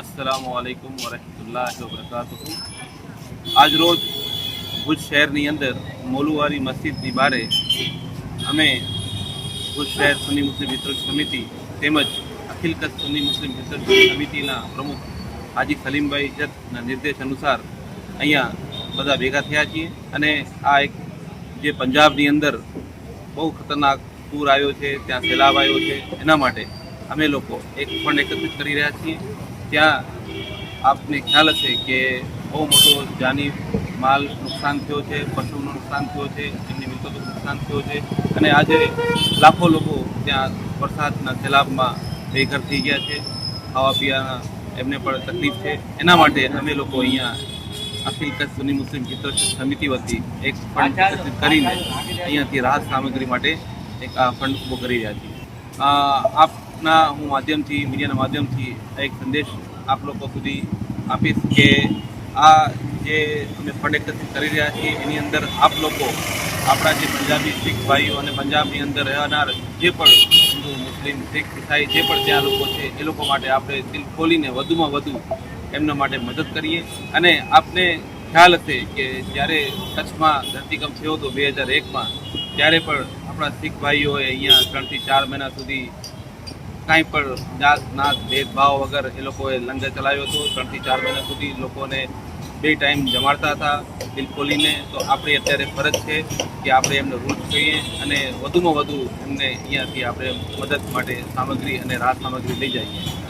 અસલામ વાલેકુમ વરહમતુલ્લાહ વબરકાતુહુ આજ રોજ ભુજ શહેરની અંદર મોલુવારી મસ્જિદની બારે અમે ભુજ શહેર સુન્ની મુસ્લિમ મિત્ર સમિતિ તેમજ અખિલકત સુન્ની મુસ્લિમ મિત્ર સમિતિના પ્રમુખ હાજી સલીમભાઈ જતના નિર્દેશ અનુસાર અહીંયા બધા ભેગા થયા છીએ અને આ એક જે પંજાબની અંદર બહુ ખતરનાક પૂર આવ્યો છે, ત્યાં સેલાબ આવ્યો છે, એના માટે અમે લોકો એક ફંડ એકત્રિત કરી રહ્યા છીએ. ત્યાં આપને ખ્યાલ હશે કે બહુ મોટો જાની માલ નુકસાન થયો છે પશુનું નુકસાન થયો છે એમની મિલકતોનું નુકસાન થયો છે અને આજે લાખો લોકો ત્યાં વરસાદના સેલાબમાં બેઘર થઈ ગયા છે ખાવા પીવાના એમને પણ તકલીફ છે. એના માટે અમે લોકો અહીંયા અખિલ કચ્છ સુની મુસ્લિમ હિત સમિતિ વતી એક ફંડ એકત્રિત કરીને અહીંયાથી રાહત સામગ્રી માટે એક આ ફંડ ઊભો કરી રહ્યા છીએ. અ, આપના હું માધ્યમથી, મીડિયાના માધ્યમથી એક સંદેશ આપ લોકો સુધી આપીશ કે આ જે અમે ફંડ એકત્રિત કરી રહ્યા છીએ, એની અંદર આપ લોકો, આપણા જે પંજાબી શીખ ભાઈઓ અને પંજાબની અંદર રહેનાર જે પણ હિન્દુ, મુસ્લિમ, શીખ, ઈસાઈ જે પણ ત્યાં લોકો છે, એ લોકો માટે આપણે દિલ ખોલીને વધુમાં વધુ એમના માટે મદદ કરીએ. અને આપને ખ્યાલ હશે કે જ્યારે કચ્છમાં ધરતીકંપ થયો હતો બે હજાર એકમાં, ત્યારે પણ આપણા શીખ ભાઈઓએ અહીંયા ત્રણથી ચાર મહિના સુધી કાંઈ પણ જાત નાત, ભેદભાવ વગર એ લોકોએ લંગર ચલાવ્યો હતો. ત્રણથી ચાર મહિના સુધી લોકોને બે ટાઈમ જમાડતા હતા દિલ ખોલીને. તો આપણી અત્યારે ફરજ છે કે આપણે એમને રૂટ કહીએ અને વધુમાં વધુ એમને અહીંયાથી આપણે મદદ માટે સામગ્રી અને રાહત સામગ્રી લઈ જઈએ.